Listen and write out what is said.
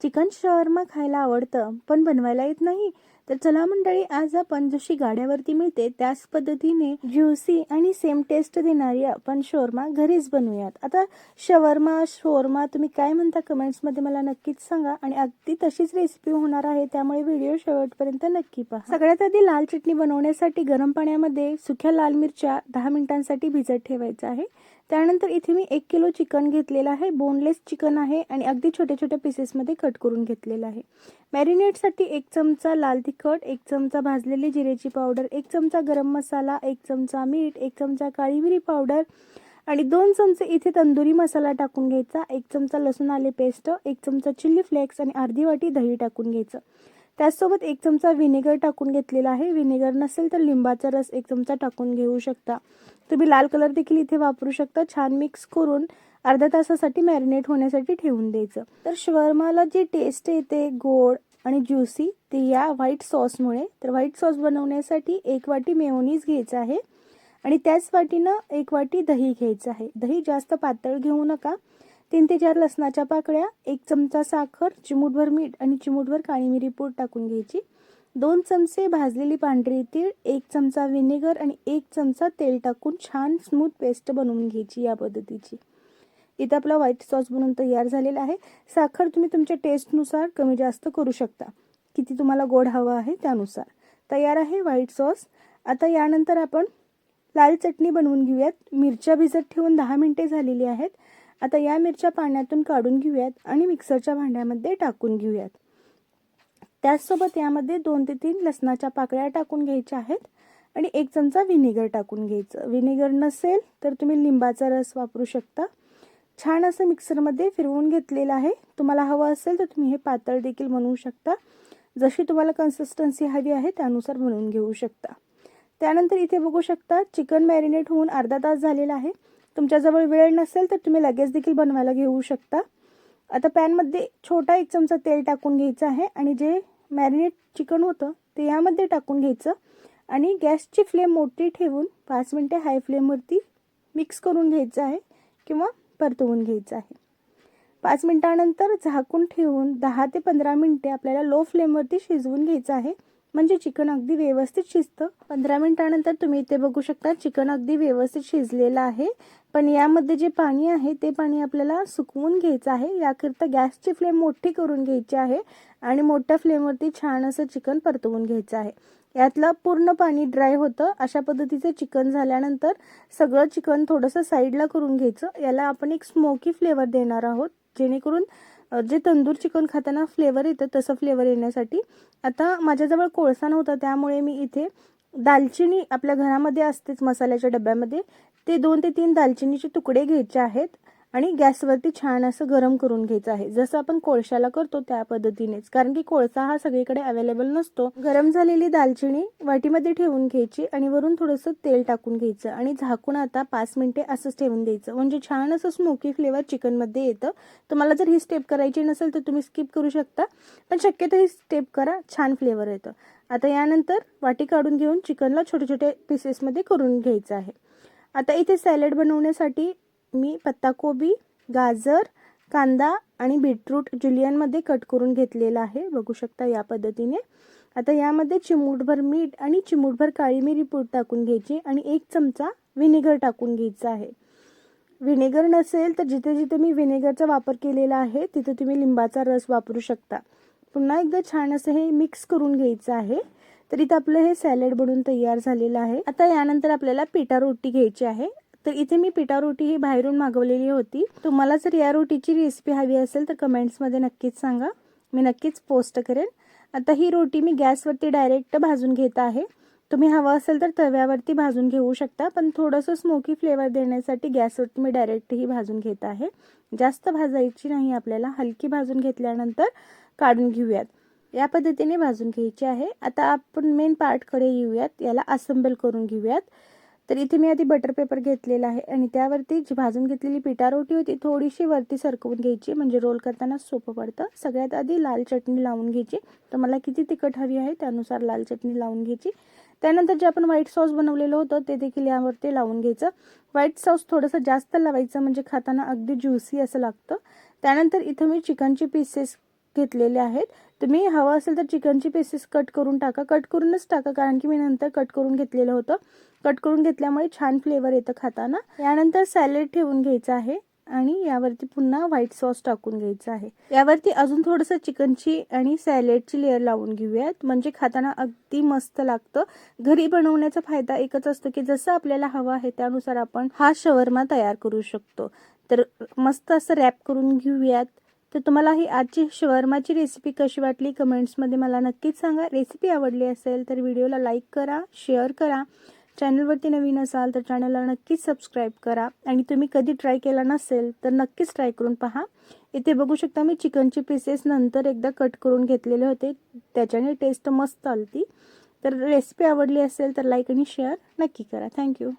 Chicken Sharma खायला आवडतं पण बनवायला येत नाही. तर चला मंडळी आज आपण जशी गाड्यावरती मिळते त्याच पद्धतीने ज्युसी आणि सेम टेस्ट देणारी आपण शोरमा घरीच बनवूयात. आता शवरमा शोरमा तुम्ही काय म्हणता कमेंट्समध्ये मला नक्कीच सांगा आणि अगदी तशीच रेसिपी होणार आहे त्यामुळे व्हिडिओ शेवटपर्यंत नक्की पहा. सगळ्यात आधी लाल चटणी बनवण्यासाठी गरम पाण्यामध्ये सुक्या लाल मिरच्या दहा मिनिटांसाठी भिजत ठेवायचं आहे. त्यानंतर इथे मी एक किलो चिकन घेतलेलं आहे. बोनलेस चिकन आहे आणि अगदी छोट्या छोट्या पीसेसमध्ये कट करून घेतलेलं आहे. मॅरिनेटसाठी एक चमचा लाल तिखट एक चमचा भाजलेली जिरेची पावडर एक चमचा गरम मसाला एक चमचा मीठ एक चमचा काळी मिरी पावडर आणि दोन चमचे इथे तंदुरी मसाला टाकून घ्यायचा. एक चमचा लसूण आले पेस्ट एक चमचा चिल्ली फ्लेक्स आणि अर्धी वाटी दही टाकून घ्यायचं. त्याचसोबत एक चमचा व्हिनेगर टाकून घेतलेला आहे. व्हिनेगर नसेल तर लिंबाचा रस एक चमचा टाकून घेऊ शकता. तुम्ही लाल कलर देखील इथे वापरू शकता. छान मिक्स करून अर्ध्या तासासाठी मॅरिनेट होण्यासाठी ठेवून द्यायचं. तर शवरमाला जी टेस्ट येते गोड आणि ज्युसी ते या व्हाईट सॉसमुळे तर व्हाईट सॉस बनवण्यासाठी एक वाटी मेयोनीज घ्यायचं आहे. आणि त्याच वाटीनं एक वाटी दही घ्यायचं आहे. दही जास्त पातळ घेऊ नका. तीन ते चार लसणाच्या पाकळ्या एक चमचा साखर चिमूटभर मीठ आणि चिमूटभर काळी मिरी पूड टाकून घ्यायची. दोन चमचे भाजलेली पांढरी तीळ एक चमचा व्हिनेगर आणि एक चमचा तेल टाकून छान स्मूथ पेस्ट बनवून घ्यायची या पद्धतीची. इथं आपला व्हाईट सॉस बनवून तयार झालेला आहे. साखर तुम्ही तुमच्या टेस्टनुसार कमी जास्त करू शकता. किती तुम्हाला गोड हवं आहे त्यानुसार. तयार आहे व्हाईट सॉस आता यानंतर आपण लाल चटणी बनवून घेऊयात. मिरच्या भिजत ठेवून दहा मिनटे झालेली आहेत. आता या मिरच्या पाण्यातून काढून घेऊयात आणि मिक्सरच्या भांड्यामध्ये टाकून घेऊयात. त्याचसोबत यामध्ये दोन ते तीन लसणाच्या पाकळ्या टाकून घ्यायच्या आहेत आणि एक चमचा व्हिनेगर टाकून घ्यायचं. व्हिनेगर नसेल तर तुम्ही लिंबाचा रस वापरू शकता. छान असं मिक्सरमध्ये फिरवून घेतलेलं आहे. तुम्हाला हवं असेल तर तुम्ही हे पातळ देखील बनवू शकता. जशी तुम्हाला कन्सिस्टन्सी हवी आहे त्यानुसार बनवून घेऊ शकता. त्यानंतर इथे बघू शकता चिकन मॅरिनेट होऊन अर्धा तास झालेला आहे. तुमच्याजवळ वेळ नसेल तर तुम्ही लगेच देखील बनवायला घेऊ शकता. आता पॅनमध्ये छोटा एक चमचा तेल टाकून घ्यायचं आहे आणि जे मॅरिनेट चिकन होतं ते यामध्ये टाकून घ्यायचं. आणि गॅसची फ्लेम मोठी ठेवून पाच मिनटे हाय फ्लेमवरती मिक्स करून घ्यायचं आहे. किंवा परतवून घ्यायचं आहे. पाच मिनटानंतर झाकून ठेवून दहा ते पंधरा मिनटे आपल्याला लो फ्लेमवरती शिजवून घ्यायचं आहे. म्हणजे चिकन अगदी व्यवस्थित शिजतं. पंधरा मिनिटानंतर तुम्ही इथे बघू शकता चिकन अगदी व्यवस्थित शिजलेलं आहे. पण यामध्ये जे पाणी आहे ते पाणी आपल्याला सुकवून घ्यायचं आहे. याकरिता गॅसची फ्लेम मोठी करून घ्यायची आहे आणि मोठ्या फ्लेमवरती छान असं चिकन परतवून घ्यायचं आहे. यातलं पूर्ण पाणी ड्राय होतं. अशा पद्धतीचं चिकन झाल्यानंतर सगळं चिकन थोडंसं साईडला करून घ्यायचं. याला आपण एक स्मोकी फ्लेवर देणार आहोत जेणेकरून जे तंदूर चिकन खाताना फ्लेवर येतं तसं फ्लेवर येण्यासाठी. आता माझ्याजवळ कोळसा नव्हता त्यामुळे मी इथे दालचिनी आपल्या घरामध्ये असतेच मसाल्याच्या डब्यामध्ये. ते दोन ते तीन दालचिनीचे तुकडे घ्यायचे आहेत. आणि गॅसवरती छान असं गरम करून घ्यायचं आहे. जसं आपण कोळशाला करतो त्या पद्धतीनेच. कारण की कोळसा हा सगळीकडे अवेलेबल नसतो. गरम झालेली दालचिनी वाटीमध्ये ठेवून घ्यायची आणि वरून थोडंसं तेल टाकून घ्यायचं आणि झाकून आता पाच मिनिटे असंच ठेवून द्यायचं. म्हणजे छान असं स्मोकी फ्लेवर चिकनमध्ये येतं. तुम्हाला जर ही स्टेप करायची नसेल तर तुम्ही स्किप करू शकता. पण शक्यतो ही स्टेप करा छान फ्लेवर येतं. आता यानंतर वाटी काढून घेऊन चिकनला छोटे छोटे पीसेसमध्ये करून घ्यायचं आहे. आता इथे सॅलड बनवण्यासाठी मी पत्ताकोबी गाजर कांदा आणि बीटरूट जुलियनमध्ये कट करून घेतलेला आहे. बघू शकता या पद्धतीने. आता यामध्ये चिमूटभर मीठ आणि चिमूटभर काळी मिरी पूड टाकून घ्यायची आणि एक चमचा व्हिनेगर टाकून घ्यायचा आहे. व्हिनेगर नसेल तर जिथे जिथे मी व्हिनेगरचा वापर केलेला आहे तिथे तुम्ही लिंबाचा रस वापरू शकता. पुन्हा एकदा छान असं हे मिक्स करून घ्यायचं आहे. तर इथं आपलं हे सॅलड बनून तयार झालेलं आहे. आता यानंतर आपल्याला पिठा रोटी घ्यायची आहे. तर इथे मी पिठा रोटी ही बाहेरून मागवलेली होती. तुम्हाला जर या रोटीची रेसिपी हवी असेल तर कमेंट्समध्ये नक्कीच सांगा. मी नक्कीच पोस्ट करेन. आता ही रोटी मी गॅसवरती डायरेक्ट भाजून घेत आहे. तुम्ही हवं असेल तर तव्यावरती भाजून घेऊ शकता पण थोडंसं स्मोकी फ्लेवर देण्यासाठी गॅसवरती मी डायरेक्ट ही भाजून घेत आहे. जास्त भाजायची नाही आपल्याला हलकी भाजून घेतल्यानंतर काढून घेऊयात. या पद्धतीने भाजून घ्यायची आहे. आता आपण मेन पार्टकडे येऊयात. याला असेंबल करून घेऊयात. तर इथे मी आधी बटर पेपर घेतलेला आहे आणि त्यावरती जी भाजून घेतलेली पिठा रोटी होती थोडीशी वरती सरकवून घ्यायची. म्हणजे रोल करताना सोपं पडतं. सगळ्यात आधी लाल चटणी लावून घ्यायची. तर मला किती तिखट हवी आहे त्यानुसार लाल चटणी लावून घ्यायची. त्यानंतर जे आपण व्हाईट सॉस बनवलेलं होतं ते देखील यावरती लावून घ्यायचं. व्हाईट सॉस थोडंसं जास्त लावायचं म्हणजे खाताना अगदी ज्युसी असं लागतं. त्यानंतर इथं मी चिकनचे पीसेस घेतलेले आहेत. तुम्ही हवं असेल तर चिकनची पीसेस कट करून टाका. कट करूनच टाका कारण की मी नंतर कट करून घेतलेलं होतं. कट करून घेतल्यामुळे छान फ्लेवर येतं खाताना. यानंतर सॅलेड ठेवून घ्यायचं आहे आणि यावरती पुन्हा व्हाईट सॉस टाकून घ्यायचं आहे. यावरती अजून थोडंसं चिकनची आणि सॅलेडची लेअर लावून घेऊयात. म्हणजे खाताना अगदी मस्त लागतं. घरी बनवण्याचा फायदा एकच असतो की जसं आपल्याला हवं आहे त्यानुसार आपण हा शवरमा तयार करू शकतो. तर मस्त असं रॅप करून घेऊयात. तर तुम्हाला ही आजची शवर्माची रेसिपी कशी वाटली? कमेंट्समध्ये मला नक्कीच सांगा. रेसिपी आवडली असेल तर व्हिडिओला लाईक करा शेअर करा. चॅनलवरती नवीन असाल तर चॅनलला नक्कीच सबस्क्राईब करा. आणि तुम्ही कधी ट्राय केला नसेल तर नक्कीच ट्राय करून पहा. इथे बघू शकता मी चिकनचे पीसेस नंतर एकदा कट करून घेतलेले होते. त्याच्याने टेस्ट मस्त आलती. तर रेसिपी आवडली असेल तर लाईक आणि शेअर नक्की करा. थँक्यू